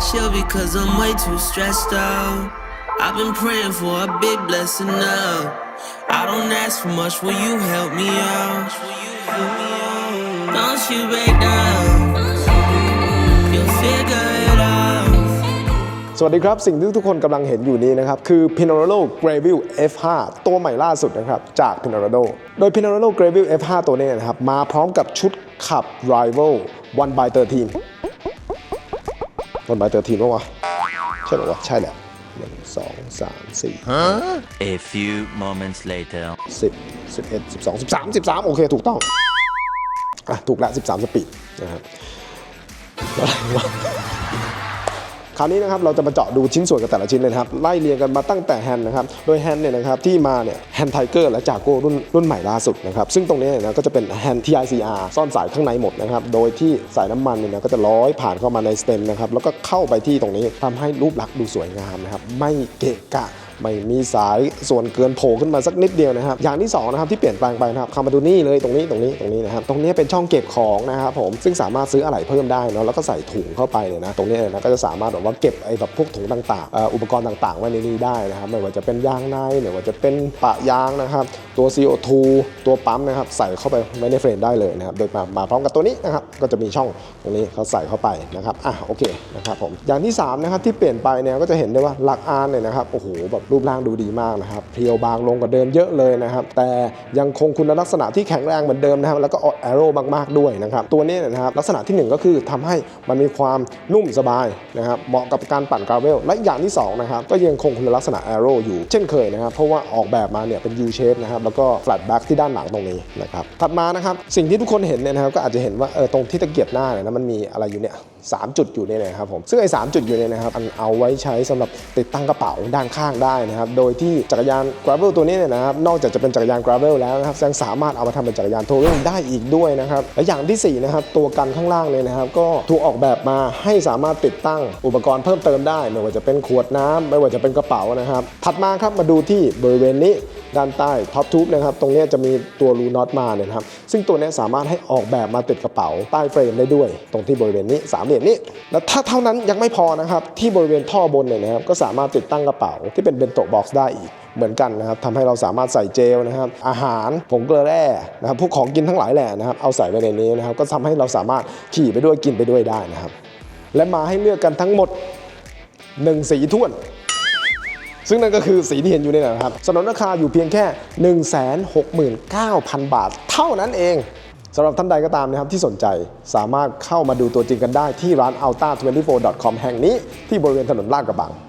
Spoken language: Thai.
chill because I'm way too stressed out. I've been praying for a big blessing now. I don't ask for much, will you help me out? Don't you break down. You'll figure it out. สวัสดีครับ สิ่งที่ทุกคนกำลังเห็นอยู่นี้นะครับ คือ Pinarello Graville F5 ตัวใหม่ล่าสุดนะครับ จาก Pinarello โดย Pinarello Graville F5 ตัวนี้นะครับ มาพร้อมกับชุดขับ Rival 1 by 13 1 by 13ป่าวะใช่หรอวะใช่แหละ1 2 3 4 A few moments later. 10 11 12 13 13โอเค ถูกต้อง อะ ถูกแล้ว13สปีดนะครับอะไรวะ คราวนี้นะครับเราจะมาเจาะดูชิ้นส่วนกันแต่ละชิ้นเลยครับไล่เรียงกันมาตั้งแต่แฮนด์นะครับโดยแฮนด์เนี่ยนะครับที่มาเนี่ยแฮนด์ไทเกอร์และจากโก้รุ่นรุ่นใหม่ล่าสุดนะครับซึ่งตรงนี้เนี่ยนะก็จะเป็นแฮนด์ TICR ซ่อนสายข้างในหมดนะครับโดยที่สายน้ำมันเนี่ยนะก็จะร้อยผ่านเข้ามาในสเต็มนะครับแล้วก็เข้าไปที่ตรงนี้ทำให้รูปลักษณ์ดูสวยงามนะครับไม่เกะกะ ไม่มีสายส่วนเกินโผล่ขึ้นมาสักนิดเดียวนะครับ อย่างที่สองนะครับที่เปลี่ยนแปลงไปนะครับเข้ามาดูนี่เลยตรงนี้ตรงนี้ตรงนี้นะครับตรงนี้เป็นช่องเก็บของนะครับผมซึ่งสามารถซื้ออะไหล่เพิ่มได้เนาะแล้วก็ใส่ถุงเข้าไปเนี่ยนะตรงนี้เนี่ยนะก็จะสามารถแบบว่าเก็บไอ้แบบพวกถุงต่างๆอุปกรณ์ต่างๆ ไว้ในนี้ได้นะครับไม่ว่าจะเป็นยางในไม่ว่าจะเป็นปะยางนะครับ ตัว CO2 ตัวปั๊มนะครับใส่เข้าไปไว้ในเฟรมได้เลยนะครับโดยมามาพร้อมกับตัวนี้นะครับก็จะมีช่องตรงนี้เขาใส่เข้าไปนะครับอะโอเคนะครับผมอย่างที่สามนะครับที่เปลี่ยนไปเนี่ยก็จะเห็นได้ว่าหลักอานเนี่ยนะครับโอ้โหแบบรูปร่างดูดีมากนะครับเพรียวบางลงกว่าเดิมเยอะเลยนะครับแต่ยังคงคุณลักษณะที่แข็งแรงเหมือนเดิมนะครับแล้วก็แอโร่มากๆด้วยนะครับตัวนี้นะครับลักษณะที่หนึ่งก็คือทำให้มันมีความนุ่มสบายนะครับเหมาะกับการปั่นกราเวลและอย่างที่สองนะครับก็ยังคงคุณลักษณะแอโร่อยู่เช่นเคยนะครับเพราะว่าออกแบบมาเนี่ยเป็น U shape นะครับแล้วก็ flat back ที่ด้านหลังตรงนี้นะครับถัดมานะครับสิ่งที่ทุกคนเห็นเนี่ยนะครับก็อาจจะเห็นว่าเออตรงที่ตะเกียบหน้าเนี่ยนะมันมีอะไรอยู่เนี่ย สามจุดอยู่เนี่ยนะครับผมซึ่งไอ้สามจุดอยู่เนี่ยนะครับมันเอาไว้ใช้สำหรับติดตั้งกระเป๋าด้านข้างได้นะครับโดยที่จักรยาน gravel ตัวนี้เนี่ยนะครับนอกจากจะเป็นจักรยาน gravel แล้วนะครับยังสามารถเอามาทำเป็นจักรยานทัวริงได้อีกด้วยนะครับและอย่างที่สี่นะครับตัวกันข้างล่างเลยนะครับก็ถูกออกแบบมาให้สามารถติดตั้งอุปกรณ์เพิ่มเติมได้ ไม่ว่าจะเป็นขวดน้ำไม่ว่าจะเป็นกระเป๋านะครับถัดมาครับมาดูที่บริเวณนี้ด้านใต้ท็อปทูบนะครับตรงนี้จะมีตัวรูน็อตมาเนี่ยนะครับซึ่งตัวนี้สามารถให้ออกแบบมาติดกระเป๋าใต้เฟรมได้ด้วย ตรงที่บริเวณนี้สามเหลี่ยมนี้แล้วถ้าเท่านั้นยังไม่พอนะครับ ที่บริเวณท่อบนเนี่ยนะครับก็สามารถติดตั้งกระเป๋าที่เป็นเบนโตะบ็อกซ์ได้อีกเหมือนกันนะครับทำให้เราสามารถใส่เจลนะครับ อาหารผงเกลือแร่นะครับพวกของกินทั้งหลายแหละนะครับเอาใส่ไว้ในนี้นะครับ ก็ทำให้เราสามารถขี่ไปด้วยกินไปด้วยได้นะครับ และมาให้เลือกกันทั้งหมดหนึ่งสีท้วน ซึ่งนั่นก็คือสีที่เห็นอยู่นี่แหละนะครับสนนราคาอยู่เพียงแค่ 169,000 บาท เท่านั้นเอง สำหรับท่านใดก็ตามนะครับที่สนใจสามารถเข้ามาดูตัวจริงกันได้ที่ร้าน alta24.com แห่งนี้ที่บริเวณถนนลาดกระบัง